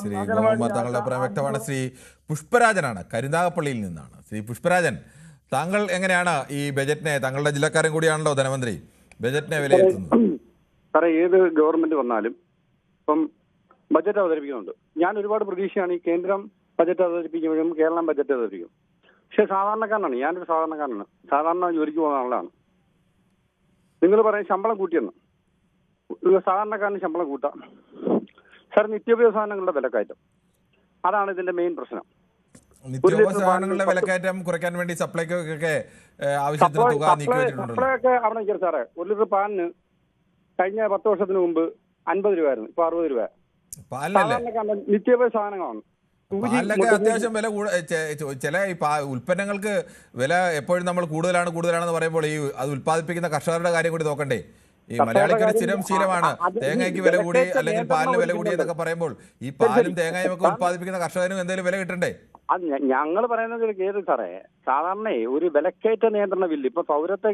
ശ്രീ ഗോമ താങ്കളുടെ അഭിപ്രായം വ്യക്തമാണ്. ശ്രീ പുഷ്പരാജനാണ് കരുനാഗപ്പള്ളിയിൽ നിന്നാണ്. ശ്രീ പുഷ്പരാജൻ താങ്കൾ എങ്ങനെയാണ് ഈ ബജറ്റിനെ താങ്കളുടെ ജില്ലക്കാരൻ കൂടിയാണല്ലോ ധനമന്ത്രി ബജറ്റിനെ വിലയിരുത്തുന്നത്? സാറേ ഏത് ഗവൺമെന്റ് വന്നാലും ഇപ്പം ബജറ്റ് അവതരിപ്പിക്കുന്നുണ്ട്. ഞാൻ ഒരുപാട് പ്രതീക്ഷയാണ് ഈ കേന്ദ്രം ബജറ്റ് അവതരിപ്പിക്കുമ്പോഴും കേരളം ബജറ്റ് അവതരിപ്പിക്കും. പക്ഷെ സാധാരണക്കാരനാണ് ഞാനൊരു സാധാരണക്കാരനാണ്. സാധാരണ ജോലിക്ക് പോകുന്ന ആളാണ്. നിങ്ങൾ പറയും ശമ്പളം കൂട്ടിയെന്ന്. സാധാരണക്കാരന് ശമ്പളം കൂട്ടാം. സാർ നിത്യോപയോഗ സാധനങ്ങളുടെ വിലക്കയറ്റം. അതാണ് ഇതിന്റെ മെയിൻ പ്രശ്നം. നിത്യോപയോഗ സാധനങ്ങളുടെ വിലക്കയറ്റം കുറയ്ക്കാൻ വേണ്ടി സപ്ലൈക്കൊക്കെ ആവശ്യത്തിന് തുക നീക്കി അവിടെ സാറേ. ഒരു ലിറ്റർ പാലിന് കഴിഞ്ഞ പത്ത് വർഷത്തിന് മുമ്പ് അൻപത് രൂപയായിരുന്നു. ഇപ്പൊ അറുപത് രൂപ നിത്യോപയോഗ സാധനങ്ങളാണ്. സൂചി പാലിനൊക്കെ അത്യാവശ്യം വില ചില ഈ ഉൽപ്പന്നങ്ങൾക്ക് വില എപ്പോഴും നമ്മൾ കൂടുതലാണ് കൂടുതലാണെന്ന് പറയുമ്പോൾ ഈ അത് ഉൽപ്പാദിപ്പിക്കുന്ന കർഷകരുടെ കാര്യം കൂടി നോക്കണ്ടേ? ഈ മലയാളിക്ക് ഒരു സ്ഥിരം ശീലമാണ്. തേങ്ങയ്ക്ക് വില കൂടി അല്ലെങ്കിൽ പാലിന് വില കൂടി എന്നൊക്കെ പറയുമ്പോൾ ഈ പാലും തേങ്ങയും ഒക്കെ ഉത്പാദിപ്പിക്കുന്ന കർഷകനും എന്തെങ്കിലും വില കിട്ടണ്ടേ? അത് ഞങ്ങൾ പറയുന്നത് കേട്ടു സാറേ സാധാരണ ഒരു വിലക്കയറ്റ നിയന്ത്രണ ബില്ല് ഇപ്പൊ പൗരത്വ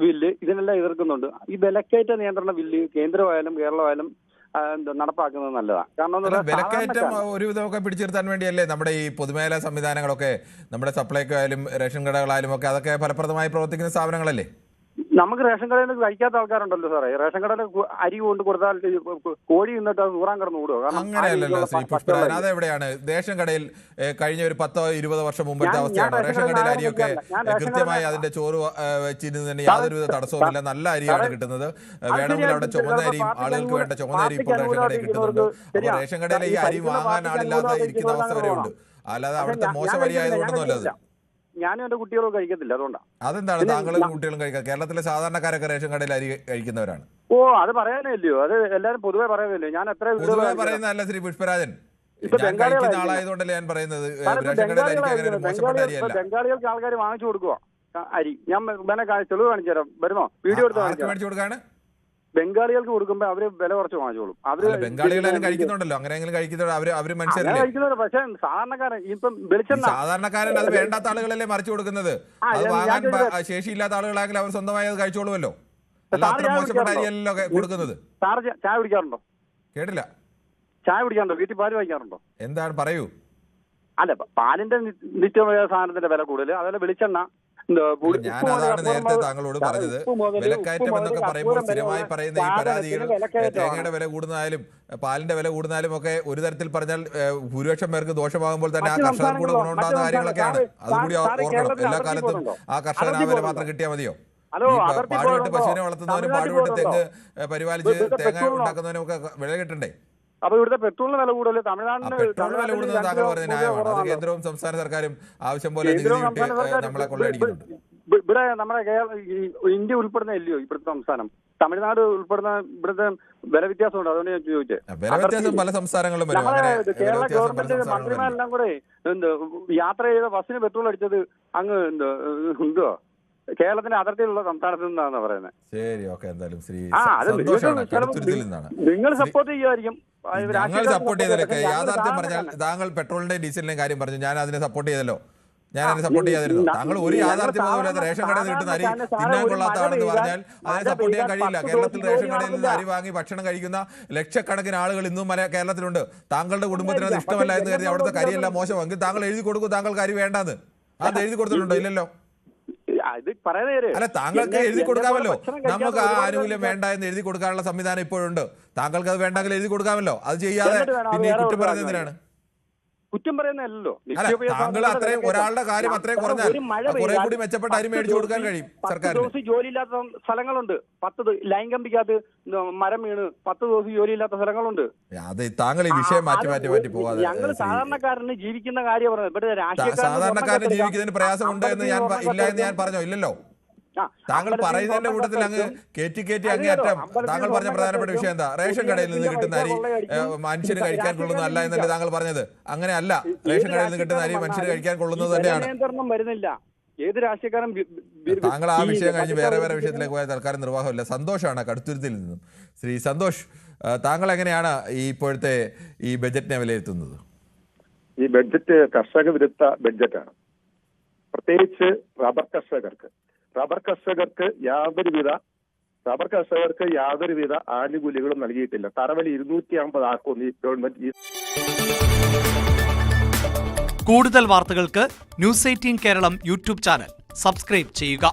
ബില്ല് ഇതിനെല്ലാം എതിർക്കുന്നുണ്ട്. ഈ വിലക്കയറ്റ നിയന്ത്രണ ബില്ല് കേന്ദ്രമായാലും കേരളമായാലും നടപ്പാക്കുന്നത് നല്ലതാണ് കാരണം വിലക്കയറ്റം ഒരുവിധമൊക്കെ ഒരു വിധമൊക്കെ പിടിച്ചിരുത്താൻ വേണ്ടിയല്ലേ നമ്മുടെ ഈ പൊതുമേഖലാ സംവിധാനങ്ങളൊക്കെ നമ്മുടെ സപ്ലൈക്കോ ആയാലും റേഷൻ കടകളായാലും ഒക്കെ അതൊക്കെ ഫലപ്രദമായി പ്രവർത്തിക്കുന്ന സ്ഥാപനങ്ങളല്ലേ? നമുക്ക് റേഷൻ കടയിൽ കഴിക്കാത്ത ആൾക്കാരുണ്ടല്ലോ സാറേ. റേഷൻ കടയിൽ അരി കൊണ്ട് കൊടുത്താൽ കോഴി നിന്നിട്ട് അത് നൂറാൻ കിടന്ന് ഓടുക അങ്ങനെയല്ലല്ലോ അതെവിടെയാണ്? റേഷൻ കടയിൽ കഴിഞ്ഞ ഒരു പത്തോ ഇരുപതോ വർഷം മുമ്പത്തെ അവസ്ഥയാണ്? റേഷൻ കടയിൽ അരിയൊക്കെ കൃത്യമായി അതിന്റെ ചോറ് വെച്ചിരുന്നതിന് യാതൊരുവിധ തടസ്സവുമില്ല നല്ല അരിയാണ് കിട്ടുന്നത്. വേണമെങ്കിൽ അവിടെ ചുമന്ന അരിയും ആളുകൾക്ക് വേണ്ട ചുമന്ന അരി ഇപ്പോൾ റേഷൻ കടയിൽ കിട്ടുന്നുണ്ട് അപ്പോൾ റേഷൻ കടയിൽ ഈ അരി വാങ്ങാൻ ആളില്ലാതെ ഇരിക്കുന്ന അവസ്ഥ വരെയുണ്ട്. അല്ലാതെ അവിടുത്തെ മോശം അരിയായത് കൊണ്ടൊന്നുമല്ല അത്. ഞാനും എന്റെ കുട്ടികളും കഴിക്കത്തില്ല അതുകൊണ്ടാണ് അതെന്താണ് താങ്കളും കുട്ടികളും കഴിക്കുക കേരളത്തിലെ സാധാരണക്കാരൊക്കെ റേഷൻ കടയിൽ അരി കഴിക്കുന്നവരാണ്. ഓ അത് പറയാനേ ഇല്ലയോ അത് എല്ലാരും പൊതുവെ പറയുന്നില്ലേ ഞാൻ എത്ര പൊതുവെ പറയുന്നതല്ല ശ്രീ പുഷ്പരാജൻ. ഞാൻ കഴിക്കുന്ന ആളായതുകൊണ്ടല്ലേ ഞാൻ പറയുന്നത്. ഏഹ്, സാറേ, ഇപ്പൊ റേഷൻ കടയിൽ അരിക്ക് അങ്ങനെ ഒരു ബംഗാളികൾ മോശപ്പെട്ട ബംഗാളികൾ അരിയല്ല. ബംഗാളികൾക്ക് ആൾക്കാർ വാങ്ങിച്ചു കൊടുക്കുക അരി. ഞാൻ വേണേ തെളിവ് കാണിച്ചു തരാം വരുന്നോ? വീഡിയോ എടുത്ത് കാണിച്ചു മേടിച്ചു കൊടുക്കാണ്? ബംഗാളികൾക്ക് കൊടുക്കുമ്പോ അവർ വില കുറച്ച് വാങ്ങിച്ചോളും. അവർ അല്ല ബംഗാളികളായാലും കഴിക്കുന്നുണ്ടല്ലോ. അങ്ങനെയെങ്കിലും കഴിക്കുന്നവർ അവർ അവർ മനുഷ്യരല്ലേ? കഴിക്കുന്നുണ്ട്. പക്ഷെ സാധാരണക്കാരൻ ഇപ്പം വെളിച്ചെണ്ണ സാധാരണക്കാരൻ അത് വേണ്ടാത്ത ആളുകളല്ലേ മറിച്ചു കൊടുക്കുന്നത്? അത് വാങ്ങാൻ ശേഷിയില്ലാത്ത ആളുകളാണെങ്കിൽ അവർ സ്വന്തമായി അത് കഴിച്ചോളുമല്ലോ. അല്ല അത്ര മോശപ്പെട്ട? കൊടുക്കുന്നത്. സാറ് ചായ കുടിക്കാറുണ്ടോ? കേട്ടില്ല. ചായ കുടിക്കാറുണ്ടോ? വീട്ടിൽ പാൽ വാങ്ങിക്കാറുണ്ടോ? എന്താണ്? പറയൂ. അല്ല പാലിന്റെ നിത്യമായ സാധനത്തിന്റെ വില കൂടുതൽ അതുപോലെ വെളിച്ചെണ്ണ അതാണ് നേരത്തെ താങ്കളോട് പറഞ്ഞത്. വിലക്കയറ്റം എന്നൊക്കെ പറയുമ്പോൾ സ്ഥിരമായി പറയുന്ന ഈ പരാതികൾ തേങ്ങയുടെ വില കൂടുന്നാലും പാലിന്റെ വില കൂടുന്നാലും ഒക്കെ ഒരു തരത്തിൽ പറഞ്ഞാൽ ഭൂരിപക്ഷം പേർക്ക് ദോഷമാകുമ്പോൾ തന്നെ ആ കർഷകർ കൂടെ ഗുണമുണ്ടാകുന്ന കാര്യങ്ങളൊക്കെയാണ്. അതുകൂടി ഓർക്കണം. എല്ലാ കാലത്തും ആ കർഷകൻ ആ വില മാത്രം? കിട്ടിയാൽ മതിയോ? പാടുപെട്ട് പശുവിനെ വളർത്തുന്നവരും പാടുപെട്ട് തെങ്ങ് പരിപാലിച്ച് തേങ്ങ ഉണ്ടാക്കുന്നവരും ഒക്കെ വില കിട്ടണ്ടേ? അപ്പൊ ഇവിടുത്തെ പെട്രോളിന് വില കൂടുതൽ തമിഴ്നാടിന് പെട്രോൾ വില കൂടുന്നത് താങ്കൾ രൂപ ന്യായമാണ് അത് കേന്ദ്രവും സംസ്ഥാന സർക്കാരും ആവശ്യം പോലെ നികുതി നമ്മളെ കൊള്ളയടിക്കുന്നുണ്ട് ഇവിടെ നമ്മുടെ കേരള ഇന്ത്യ ഉൾപ്പെടുന്ന ഇല്ലയോ ഇവിടുത്തെ സംസ്ഥാനം? തമിഴ്നാട് ഉൾപ്പെടുന്ന ഇവിടുത്തെ വില വ്യത്യാസമുണ്ട്? അതുകൊണ്ട് ഞാൻ ചോദിച്ചത് പല സംസ്ഥാനങ്ങളിലും കേരള ഗവൺമെന്റ് മന്ത്രിമാരെല്ലാം കൂടെ എന്ത് യാത്ര ചെയ്ത ബസ്സിന് പെട്രോൾ അടിച്ചത് അങ്ങ് എന്ത് എന്തുവാ? കേരളത്തിന്റെ അതിർത്തിയിലുള്ള സംസ്ഥാനത്ത് നിന്നാണ് പറയുന്നത് ശരി ഓക്കെ എന്തായാലും ശ്രീ ആ അത് നിങ്ങൾ സപ്പോർട്ട് ചെയ്യുമായിരിക്കും ഞങ്ങൾ സപ്പോർട്ട് ചെയ്തല്ലോ യാഥാർത്ഥ്യം പറഞ്ഞാൽ. താങ്കൾ പെട്രോളിന്റെയും ഡീസലിന്റെയും കാര്യം പറഞ്ഞു. ഞാൻ അതിനെ സപ്പോർട്ട് ചെയ്തല്ലോ. ഞാൻ അതിനെ സപ്പോർട്ട് ചെയ്യാതിരുന്നു. താങ്കൾ ഒരു യാഥാർത്ഥ്യം പോലും റേഷൻ കടയിൽ കിട്ടുന്ന അരി തിന്നാൻ ഒരു കൊള്ളാത്തതാണെന്ന് പറഞ്ഞാൽ അതിനെ സപ്പോർട്ട് ചെയ്യാൻ കഴിയില്ല. കേരളത്തിൽ റേഷൻ കടയിൽ നിന്ന് അരി വാങ്ങി ഭക്ഷണം കഴിക്കുന്ന ലക്ഷക്കണക്കിന് ആളുകൾ ഇന്നും മല കേരളത്തിലുണ്ട്. താങ്കളുടെ കുടുംബത്തിന് അത് ഇഷ്ടമല്ല എന്ന് കരുതി അവിടുത്തെ കരിയെല്ലാം മോശമെങ്കിൽ താങ്കൾ എഴുതി കൊടുക്കും താങ്കൾക്ക് അരി വേണ്ടാന്ന്. അത് എഴുതി കൊടുത്തിട്ടുണ്ടോ? ഇല്ലല്ലോ. ഇത് പറയുന്ന പേര് അല്ല താങ്കൾക്ക് എഴുതി കൊടുക്കാമല്ലോ. നമുക്ക് ആ ആനുകൂല്യം വേണ്ട എന്ന് എഴുതി കൊടുക്കാനുള്ള സംവിധാനം ഇപ്പോഴുണ്ട്. താങ്കൾക്ക് അത് വേണ്ടെങ്കിൽ എഴുതി കൊടുക്കാമല്ലോ. അത് ചെയ്യാതെ പിന്നെ കുറ്റം പറയുന്നതിനാണ് കുറ്റം പറയുന്നതല്ലോ താങ്കൾ അത്രയും ഒരാളുടെ കാര്യം അത്രയും കുറഞ്ഞാൽ കുറെ കൂടി മെച്ചപ്പെട്ട അരി മേടിച്ചു കൊടുക്കാൻ കഴിയും സർക്കാരിന്. ദിവസം ജോലിയില്ലാത്ത സ്ഥലങ്ങളുണ്ട്. പത്ത് ലൈൻ കമ്പിക്കകത്ത് മരം വീണ് പത്ത് ദിവസം ജോലിയില്ലാത്ത സ്ഥലങ്ങളുണ്ട്. അത് താങ്കൾ ഈ വിഷയം മാറ്റി മാറ്റി മാറ്റി പോകാതെ ഞങ്ങൾ സാധാരണക്കാരന് ജീവിക്കുന്ന കാര്യം പറഞ്ഞത്. ഇവിടെ സാധാരണക്കാരന് ജീവിക്കുന്നതിന് പ്രയാസമുണ്ട് എന്ന് ഞാൻ ഇല്ല എന്ന് ഞാൻ പറഞ്ഞോ? ഇല്ലല്ലോ. താങ്കൾ പറയുന്നതിന്റെ കൂട്ടത്തിൽ അങ്ങ് കേറ്റി കയറ്റി കയറ്റി അറ്റം. അങ്ങേയറ്റം താങ്കൾ പറഞ്ഞ പ്രധാനപ്പെട്ട വിഷയം എന്താ? റേഷൻ കടയിൽ നിന്ന് കിട്ടുന്ന അരി മനുഷ്യന് കഴിക്കാൻ കൊള്ളുന്നതല്ല എന്നല്ലേ താങ്കൾ പറഞ്ഞത്? അങ്ങനെയല്ല. റേഷൻ കടയിൽ നിന്ന് കിട്ടുന്ന അരി മനുഷ്യന് കഴിക്കാൻ കൊള്ളുന്നത് തന്നെയാണ്. വരുന്നില്ല. ഏത് രാഷ്ട്രീയക്കാരൻ താങ്കൾ ആ വിഷയം കഴിഞ്ഞ് വേറെ വേറെ വിഷയത്തിലേക്ക് പോയ തൽക്കാലം നിർവാഹമില്ല. സന്തോഷമാണ് കടുത്തുരുത്തിൽ നിന്നും. ശ്രീ സന്തോഷ് താങ്കൾ എങ്ങനെയാണ് ഈ ഇപ്പോഴത്തെ ഈ ബജറ്റിനെ വിലയിരുത്തുന്നത്? ഈ ബഡ്ജറ്റ് കർഷക വിരുദ്ധ ബഡ്ജറ്റാണ്. പ്രത്യേകിച്ച് റബ്ബർ കർഷകർക്ക്. റബ്ബർ കർഷകർക്ക് യാതൊരുവിധ റബ്ബർ കർഷകർക്ക് യാതൊരുവിധ ആനുകൂല്യങ്ങളും നൽകിയിട്ടില്ല. തറവലി ഇരുന്നൂറ്റി അമ്പത് ആക്കും ഈ ഗവൺമെന്റ് കൂടുതൽ വാർത്തകൾക്ക് news eighteen Keralam YouTube channel. Subscribe ചെയ്യുക.